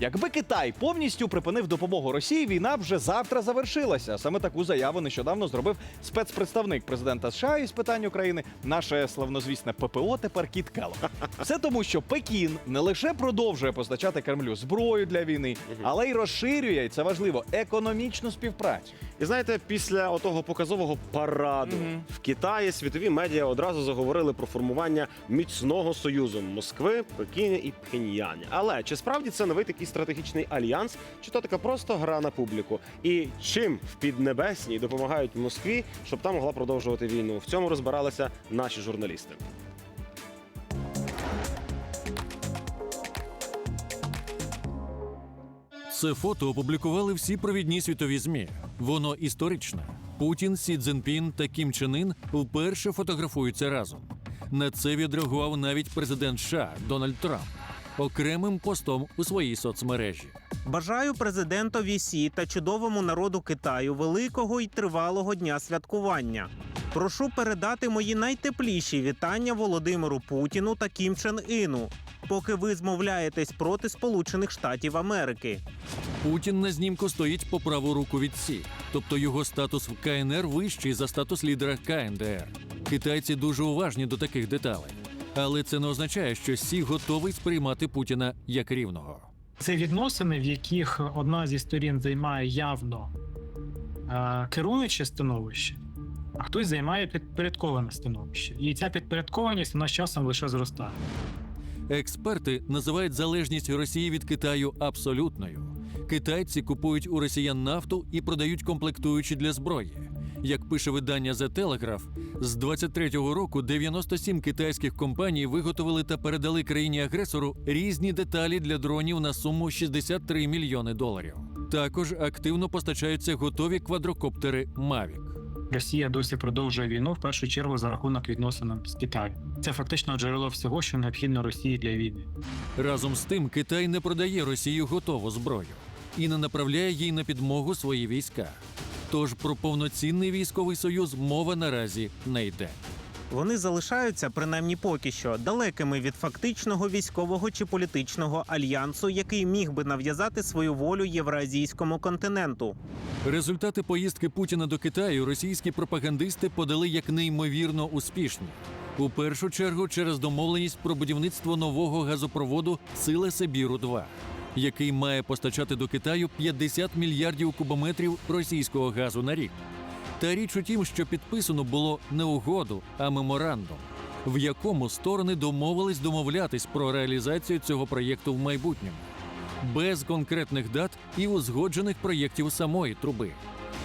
Якби Китай повністю припинив допомогу Росії, війна вже завтра завершилася. Саме таку заяву нещодавно зробив спецпредставник президента США із питань України, наше славнозвісне ППО тепер Кіт Келлог. Все тому, що Пекін не лише продовжує постачати Кремлю зброю для війни, але й розширює, і це важливо, економічну співпрацю. І знаєте, після отого показового параду в Китаї світові медіа одразу заговорили про формування міцного союзу Москви, Пекіна і Пхеньяні. Але чи справді це новий такий стратегічний альянс, чи то така просто гра на публіку? І чим в Піднебесній допомагають Москві, щоб там могла продовжувати війну? В цьому розбиралися наші журналісти. Це фото опублікували всі провідні світові змі. Воно історичне. Путін, Сі Цзіньпін та Кім Чен Ін вперше фотографуються разом. На це відреагував навіть президент США Дональд Трамп окремим постом у своїй соцмережі. Бажаю президентові Сі та чудовому народу Китаю великого й тривалого дня святкування. Прошу передати мої найтепліші вітання Володимиру Путіну та Кім Чен Іну, поки ви змовляєтесь проти Сполучених Штатів Америки. Путін на знімку стоїть по праву руку від Сі, тобто його статус в КНР вищий за статус лідера КНДР. Китайці дуже уважні до таких деталей. Але це не означає, що Сі готовий сприймати Путіна як рівного. Це відносини, в яких одна зі сторін займає явно е, керуюче становище, а хтось займає підпорядковане становище. І ця підпорядкованість вона з часом лише зростає. Експерти називають залежність Росії від Китаю абсолютною. Китайці купують у росіян нафту і продають комплектуючі для зброї. Як пише видання The Telegraph, з 23-го року 97 китайських компаній виготовили та передали країні-агресору різні деталі для дронів на суму 63 мільйони доларів. Також активно постачаються готові квадрокоптери Mavic. Росія досі продовжує війну в першу чергу за рахунок відносин з Китаєм. Це фактично джерело всього, що необхідно Росії для війни. Разом з тим, Китай не продає Росії готову зброю і не направляє їй на підмогу свої війська. Тож про повноцінний військовий союз мова наразі не йде. Вони залишаються, принаймні поки що, далекими від фактичного військового чи політичного альянсу, який міг би нав'язати свою волю євразійському континенту. Результати поїздки Путіна до Китаю російські пропагандисти подали як неймовірно успішні. У першу чергу через домовленість про будівництво нового газопроводу Сила Сибіру 2 який має постачати до Китаю 50 мільярдів кубометрів російського газу на рік. Та річ у тім, що підписано було не угоду, а меморандум, в якому сторони домовились домовлятись про реалізацію цього проєкту в майбутньому, без конкретних дат і узгоджених проєктів самої труби.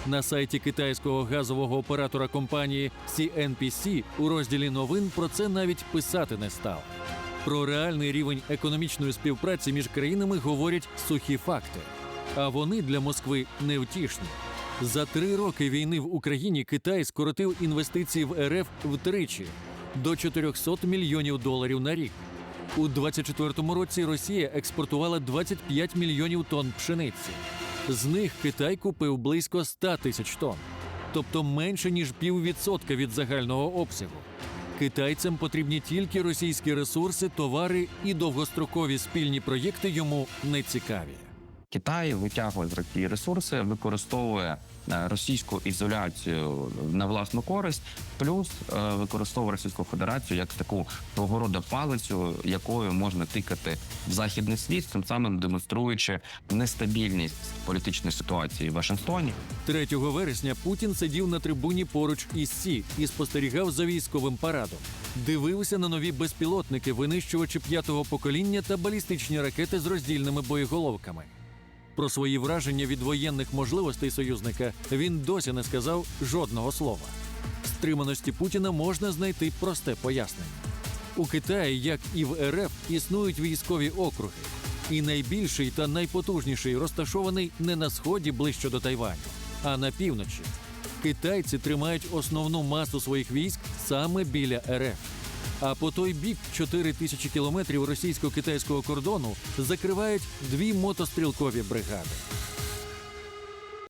На сайті китайського газового оператора компанії CNPC у розділі новин про це навіть писати не став. Про реальний рівень економічної співпраці між країнами говорять сухі факти, а вони для Москви невтішні. За три роки війни в Україні Китай скоротив інвестиції в РФ втричі до 400 мільйонів доларів на рік. У 24-му році Росія експортувала 25 мільйонів тонн пшениці. З них Китай купив близько 100 тисяч тонн, тобто менше ніж піввідсотка від загального обсягу. Китайцям потрібні тільки російські ресурси, товари і довгострокові спільні проєкти йому не цікаві. Китай витягує з Росії ресурси, використовує російську ізоляцію на власну користь, плюс е, використовує Російську Федерацію як таку свого роду палицю, якою можна тикати в західний світ, тим самим демонструючи нестабільність політичної ситуації в Вашингтоні. 3 вересня Путін сидів на трибуні поруч із Сі і спостерігав за військовим парадом. Дивився на нові безпілотники, винищувачі п'ятого покоління та балістичні ракети з роздільними боєголовками. Про свої враження від воєнних можливостей союзника він досі не сказав жодного слова. Стриманості Путіна можна знайти просте пояснення. У Китаї, як і в РФ, існують військові округи, і найбільший та найпотужніший розташований не на сході ближче до Тайваню, а на півночі. Китайці тримають основну масу своїх військ саме біля РФ. А по той бік 4 тисячі кілометрів російсько-китайського кордону закривають дві мотострілкові бригади.